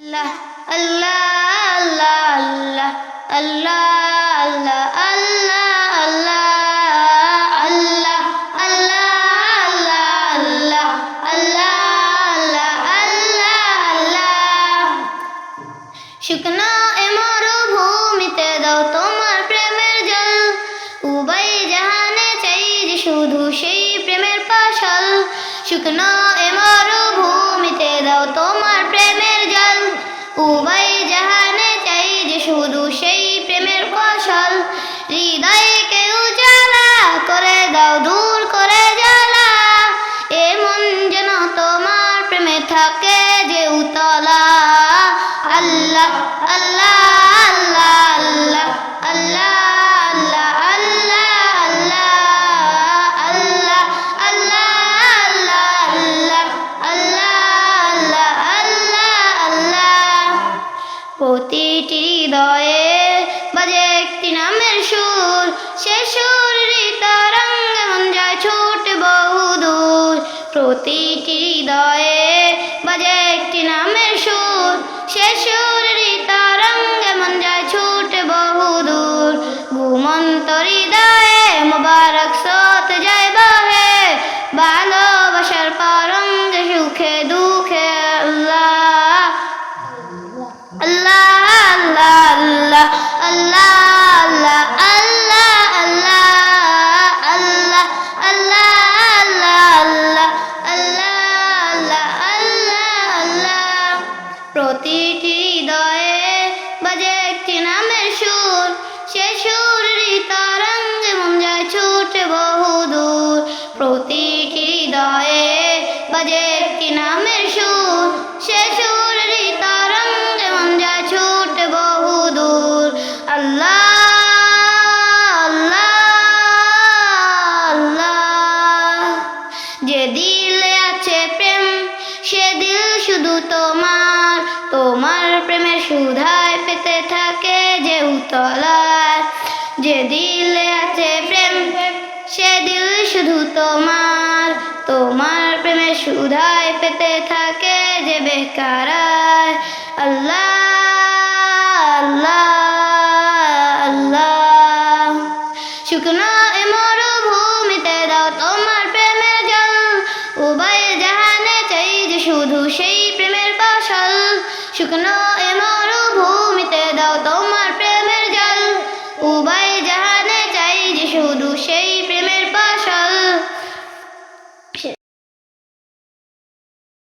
আল্লাহ আল্লাহ আল্লাহ আল্লাহ আল্লাহ আল্লাহ আল্লাহ আল্লাহ শুকনো এ মরুভূমিতে দাও তোমার প্রেমের জল। উবাই জাহানে চাই যে শুধু সেই প্রেমের পাশল শুকনো প্রতিটি হৃদয়ে বাজে একটি নামের সুর। সে সুর তরঙ্গে মন যায়, ছোট বহুদূর। প্রতিটি হৃদয়ে হৃদয়ে শুধু তোমার তোমার প্রেমের সুধায় পেতে থাকে যে উতলার যে দিলে আছে প্রেম, সে দিল শুধু তোমার তোমার প্রেমের সুধায় পেতে থাকে যে বেকারায়। আল্লাহ আল্লাহ আল্লাহ। শুকনো